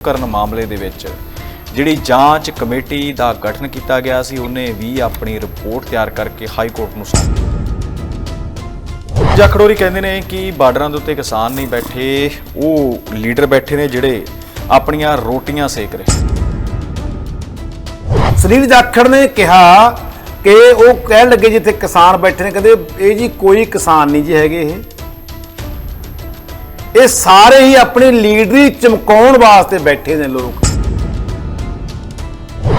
ਕਰਨ ਮਾਮਲੇ ਦੇ ਵਿੱਚ ਜਿਹੜੀ ਜਾਂਚ ਕਮੇਟੀ ਦਾ ਗਠਨ ਕੀਤਾ ਗਿਆ ਸੀ, ਉਹਨੇ ਵੀ ਆਪਣੀ ਰਿਪੋਰਟ ਤਿਆਰ ਕਰਕੇ ਹਾਈ ਕੋਰਟ ਨੂੰ ਸੌਂਪੀ ਜਖੜੋਰੀ ਕਹਿੰਦੇ ਨੇ ਕਿ ਬਾਰਡਰਾਂ ਦੇ ਉੱਤੇ ਕਿਸਾਨ ਨਹੀਂ ਬੈਠੇ, ਉਹ ਲੀਡਰ ਬੈਠੇ ਨੇ ਜਿਹੜੇ ਆਪਣੀਆਂ ਰੋਟੀਆਂ ਸੇਕ ਰਹੇ ਸੁਨੀਲ ਜਾਖੜ ਨੇ ਕਿਹਾ ਕਿ ਉਹ ਕਹਿਣ ਲੱਗੇ ਜਿੱਥੇ ਕਿਸਾਨ ਬੈਠੇ ਨੇ, ਕਹਿੰਦੇ ਇਹ ਜੀ ਕੋਈ ਕਿਸਾਨ ਨਹੀਂ ਜੀ ਹੈਗੇ ਇਹ। ਇਹ ਸਾਰੇ ਹੀ ਆਪਣੀ ਲੀਡਰੀ ਚਮਕਾਉਣ ਵਾਸਤੇ ਬੈਠੇ ਨੇ ਲੋਕ।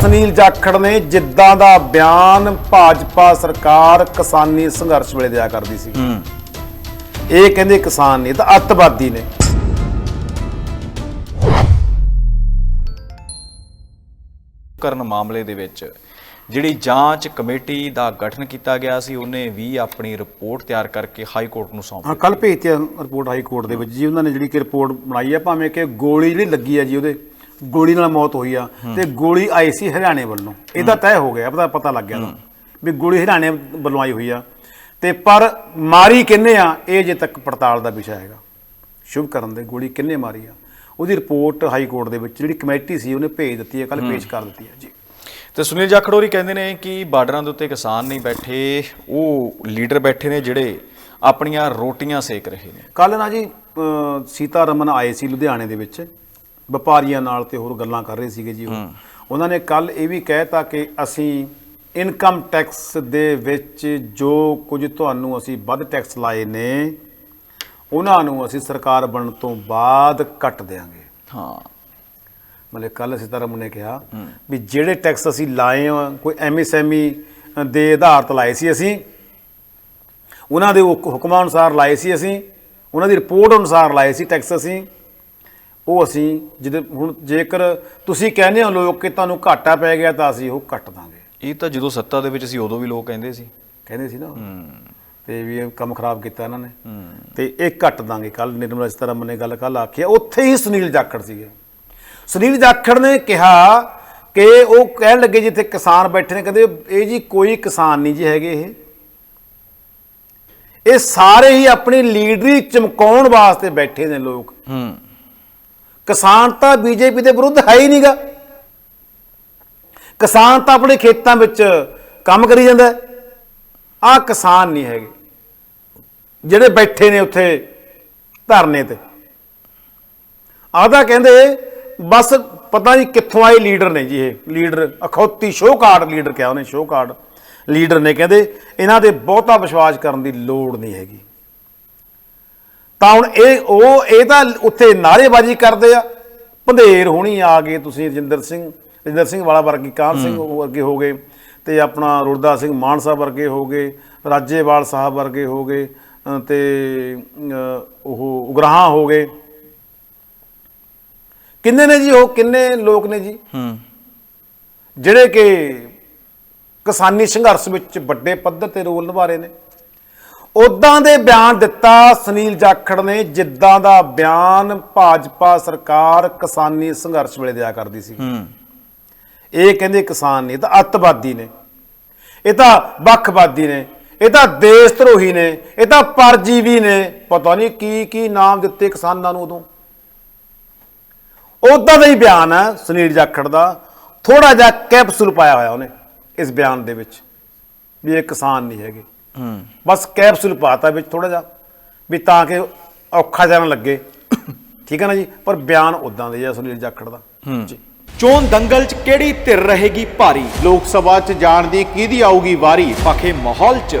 ਸੁਨੀਲ ਜਾਖੜ ਨੇ ਜਿੱਦਾਂ ਦਾ ਬਿਆਨ ਭਾਜਪਾ ਸਰਕਾਰ ਕਿਸਾਨੀ ਸੰਘਰਸ਼ ਵੇਲੇ ਦਿਆ ਕਰਦੀ ਸੀ। ਇਹ ਕਹਿੰਦੇ ਕਿਸਾਨ ਨਹੀਂ ਇਹ ਤਾਂ ਅੱਤਵਾਦੀ ਨੇ। ਕਰਨ ਮਾਮਲੇ ਦੇ ਵਿੱਚ ਜਿਹੜੀ ਜਾਂਚ ਕਮੇਟੀ ਦਾ ਗਠਨ ਕੀਤਾ ਗਿਆ ਸੀ ਉਹਨੇ ਵੀ ਆਪਣੀ ਰਿਪੋਰਟ ਤਿਆਰ ਕਰਕੇ ਹਾਈ ਕੋਰਟ ਨੂੰ ਸੌਂਪੀ ਹਾਂ ਕੱਲ ਭੇਜਤੀ ਰਿਪੋਰਟ ਹਾਈ ਕੋਰਟ ਦੇ ਵਿੱਚ ਜੀ। ਉਹਨਾਂ ਨੇ ਜਿਹੜੀ ਕਿ ਰਿਪੋਰਟ ਬਣਾਈ ਆ ਭਾਵੇਂ ਕਿ ਗੋਲੀ ਜਿਹੜੀ ਲੱਗੀ ਆ ਜੀ ਉਹਦੇ ਗੋਲੀ ਨਾਲ ਮੌਤ ਹੋਈ ਆ ਤੇ ਗੋਲੀ ਆਈ ਸੀ ਹਰਿਆਣੇ ਵੱਲੋਂ। ਇਹਦਾ ਤੈਅ ਹੋ ਗਿਆ ਪਤਾ ਪਤਾ ਲੱਗ ਗਿਆ ਤਾਂ। ਵੀ ਗੋਲੀ ਹਰਿਆਣੇ ਵੱਲੋਂ ਆਈ ਹੋਈ ਆ। ਤੇ ਪਰ ਮਾਰੀ ਕਿੰਨੇ ਆ ਇਹ ਜੇ ਤੱਕ ਪੜਤਾਲ ਦਾ ਵਿਸ਼ਾ ਹੈਗਾ। ਸ਼ੁਭ ਕਰਨ ਦੇ ਗੋਲੀ ਕਿੰਨੇ ਮਾਰੀ ਆ। ਉਹਦੀ ਰਿਪੋਰਟ ਹਾਈ ਕੋਰਟ ਦੇ ਵਿੱਚ ਜਿਹੜੀ ਕਮੇਟੀ ਸੀ ਉਹਨੇ ਭੇਜ ਦਿੱਤੀ ਹੈ। ਕੱਲ ਪੇਸ਼ ਕਰ ਦਿੱਤੀ ਹੈ ਜੀ। ਤੇ ਸੁਨੀਲ ਜਾਖੜੋਰੀ ਕਹਿੰਦੇ ਨੇ ਕਿ ਬਾਰਡਰਾਂ ਦੇ ਉੱਤੇ ਕਿਸਾਨ ਨਹੀਂ ਬੈਠੇ ਉਹ ਲੀਡਰ ਬੈਠੇ ਨੇ ਜਿਹੜੇ ਆਪਣੀਆਂ ਰੋਟੀਆਂ ਸੇਕ ਰਹੇ ਨੇ। ਕੱਲ ਨਾ ਜੀ ਸੀਤਾ ਰਮਨ ਆਏ ਸੀ ਲੁਧਿਆਣੇ ਦੇ ਵਿੱਚ ਵਪਾਰੀਆਂ ਨਾਲ ਤੇ ਹੋਰ ਗੱਲਾਂ ਕਰ ਰਹੇ ਸੀਗੇ ਜੀ ਉਹ। ਉਹਨਾਂ ਨੇ ਕੱਲ ਇਹ ਵੀ ਕਹਿਤਾ ਕਿ ਅਸੀਂ ਇਨਕਮ ਟੈਕਸ ਦੇ ਵਿੱਚ ਜੋ ਕੁਝ ਤੁਹਾਨੂੰ ਅਸੀਂ ਵੱਧ ਟੈਕਸ ਲਾਏ ਨੇ ਉਹਨਾਂ ਨੂੰ ਅਸੀਂ ਸਰਕਾਰ ਬਣਨ ਤੋਂ ਬਾਅਦ ਕੱਟ ਦੇਵਾਂਗੇ ਹਾਂ। ਮਤਲਬ ਕੱਲ ਸੀਤਾਰਮਨ ਨੇ ਕਿਹਾ ਵੀ ਜਿਹੜੇ ਟੈਕਸ ਅਸੀਂ ਲਾਏ ਆ ਕੋਈ ਐਮਐਸਐਮਈ ਦੇ ਆਧਾਰ ਤੇ ਲਾਏ ਸੀ ਅਸੀਂ ਉਹਨਾਂ ਦੇ ਹੁਕ- ਹੁਕਮਾਂ ਅਨੁਸਾਰ ਲਾਏ ਸੀ ਅਸੀਂ ਉਹਨਾਂ ਦੀ ਰਿਪੋਰਟ ਅਨੁਸਾਰ ਲਾਏ ਸੀ ਟੈਕਸ ਅਸੀਂ ਉਹ ਅਸੀਂ ਜਿਹਦੇ ਹੁਣ ਜੇਕਰ ਤੁਸੀਂ ਕਹਿੰਦੇ ਹੋ ਲੋਕ ਕਿ ਤੁਹਾਨੂੰ ਘਾਟਾ ਪੈ ਗਿਆ ਤਾਂ ਅਸੀਂ ਉਹ ਕੱਟ ਦਾਂਗੇ। ਇਹ ਤਾਂ ਜਦੋਂ ਸੱਤਾ ਦੇ ਵਿੱਚ ਸੀ ਉਦੋਂ ਵੀ ਲੋਕ ਕਹਿੰਦੇ ਸੀ। ਕਹਿੰਦੇ ਸੀ ਨਾ। ਤੇ ਵੀ ਇਹ ਕੰਮ ਖਰਾਬ ਕੀਤਾ ਇਹਨਾਂ ਨੇ। ਤੇ ਇਹ ਕੱਟ ਦਾਂਗੇ। ਕੱਲ ਨਿਰਮਲਾ ਸੀਤਾਰਮਨ ਨੇ ਗੱਲ ਕੱਲ ਆਖੀ ਉੱਥੇ ਹੀ ਸੁਨੀਲ ਜਾਖੜ ਸੀਗੇ। ਸੁਨੀਲ ਜਾਖੜ ਨੇ ਕਿਹਾ ਕਿ ਉਹ ਕਹਿਣ ਲੱਗੇ ਜਿੱਥੇ ਕਿਸਾਨ ਬੈਠੇ ਨੇ ਕਹਿੰਦੇ ਇਹ ਜੀ ਕੋਈ ਕਿਸਾਨ ਨਹੀਂ ਜੀ ਹੈਗੇ ਇਹ। ਇਹ ਸਾਰੇ ਹੀ ਆਪਣੀ ਲੀਡਰੀ ਚਮਕਾਉਣ ਵਾਸਤੇ ਬੈਠੇ ਨੇ ਲੋਕ। ਹੂੰ। ਕਿਸਾਨ ਤਾਂ ਬੀਜੇਪੀ ਦੇ ਵਿਰੁੱਧ ਹੈ ਹੀ ਨਹੀਂਗਾ। ਕਿਸਾਨ ਤਾਂ ਆਪਣੇ ਖੇਤਾਂ ਵਿੱਚ ਕੰਮ ਕਰੀ ਜਾਂਦਾ ਆ ਕਿਸਾਨ ਨਹੀਂ ਹੈਗੇ। ਜਿਹੜੇ ਬੈਠੇ ਨੇ ਉੱਥੇ ਧਰਨੇ ਤੇ। ਆਦਾ ਕਹਿੰਦੇ ਬਸ ਪਤਾ ਨਹੀਂ ਕਿੱਥੋਂ ਆਏ ਲੀਡਰ ਨੇ ਜੀ ਇਹ। ਲੀਡਰ ਅਖੌਤੀ ਸ਼ੋਅ ਕਾਰਡ ਲੀਡਰ ਕਿਹਾ ਉਹਨੇ ਸ਼ੋਅ ਕਾਰਡ ਲੀਡਰ ਨੇ। ਕਹਿੰਦੇ ਇਹਨਾਂ ਦੇ ਬਹੁਤਾ ਵਿਸ਼ਵਾਸ ਕਰਨ ਦੀ ਲੋੜ ਨਹੀਂ ਹੈਗੀ। ਤਾਂ ਹੁਣ ਇਹ ਉਹ ਇਹ ਤਾਂ ਉੱਥੇ ਨਾਅਰੇਬਾਜ਼ੀ ਕਰਦੇ ਆ। ਭੰਦੇਰ ਹੋਣੀ ਆ ਗਏ ਤੁਸੀਂ ਰਜਿੰਦਰ ਸਿੰਘ ਰਜਿੰਦਰ ਸਿੰਘ ਵਾਲਾ ਵਰਗੀ ਕਾਹਨ ਸਿੰਘ ਉਹ ਵਰਗੇ ਹੋ ਗਏ ਤੇ ਆਪਣਾ ਰੁਲਦਾ ਸਿੰਘ ਮਾਨ ਸਾਹਿਬ ਵਰਗੇ ਹੋ ਗਏ ਰਾਜੇਵਾਲ ਸਾਹਿਬ ਵਰਗੇ ਹੋ ਗਏ ਤੇ ਉਹ ਉਗਰਾਹਾਂ ਹੋ ਗਏ। ਕਿੰਨੇ ਨੇ ਜੀ ਉਹ? ਕਿੰਨੇ ਲੋਕ ਨੇ ਜੀ? ਹੂੰ। ਜਿਹੜੇ ਕਿ ਕਿਸਾਨੀ ਸੰਘਰਸ਼ ਵਿੱਚ ਵੱਡੇ ਪੱਧਰ ਤੇ ਰੋਲ ਨਿਭਾ ਰਹੇ ਨੇ। ਉਦਾਂ ਦੇ ਬਿਆਨ ਦਿੱਤਾ ਸੁਨੀਲ ਜਾਖੜ ਨੇ ਜਿੱਦਾਂ ਦਾ ਬਿਆਨ ਭਾਜਪਾ ਸਰਕਾਰ ਕਿਸਾਨੀ ਸੰਘਰਸ਼ ਵੇਲੇ ਦਿਆ ਕਰਦੀ ਸੀ। ਹੂੰ। ਇਹ ਕਹਿੰਦੇ ਕਿਸਾਨ ਨਹੀਂ ਤਾਂ ਅੱਤਵਾਦੀ ਨੇ। ਇਹ ਤਾਂ ਵੱਖਵਾਦੀ ਨੇ। ਇਹ ਤਾਂ ਦੇਸ਼ ਧਰੋਹੀ ਨੇ। ਇਹ ਤਾਂ ਪਰਜੀਵੀ ਨੇ। ਪਤਾ ਨਹੀਂ ਕੀ ਕੀ ਨਾਮ ਦਿੱਤੇ ਕਿਸਾਨਾਂ ਨੂੰ ਉਦੋਂ। ਉਦਾਂ ਦਾ ਹੀ ਬਿਆਨ ਹੈ ਸੁਨੀਲ ਜਾਖੜ ਦਾ। ਥੋੜਾ ਜਿਹਾ ਕੈਪਸੂਲ ਪਾਇਆ ਹੋਇਆ ਉਹਨੇ ਇਸ ਬਿਆਨ ਦੇ ਵਿੱਚ ਵੀ ਇਹ ਕਿਸਾਨ ਨਹੀਂ ਹੈਗੇ। ਹੂੰ। ਬਸ ਕੈਪਸੂਲ ਪਾਤਾ ਵਿੱਚ ਥੋੜਾ ਜਿਹਾ ਵੀ ਤਾਂ ਕਿ ਔਖਾ ਨਾ ਲੱਗੇ। ਠੀਕ ਹੈ ਨਾ ਜੀ? ਪਰ ਬਿਆਨ ਉਦਾਂ ਦੇ ਜਿਹਾ ਸੁਨੀਲ ਜਾਖੜ ਦਾ। ਜੀ। ਚੋਣ ਦੰਗਲ 'ਚ ਕਿਹੜੀ ਧਿਰ ਰਹੇਗੀ ਭਾਰੀ? ਲੋਕ ਸਭਾ 'ਚ ਜਾਣ ਦੀ ਕਿਹਦੀ ਆਊਗੀ ਵਾਰੀ? ਪਖੇ ਮਾਹੌਲ 'ਚ।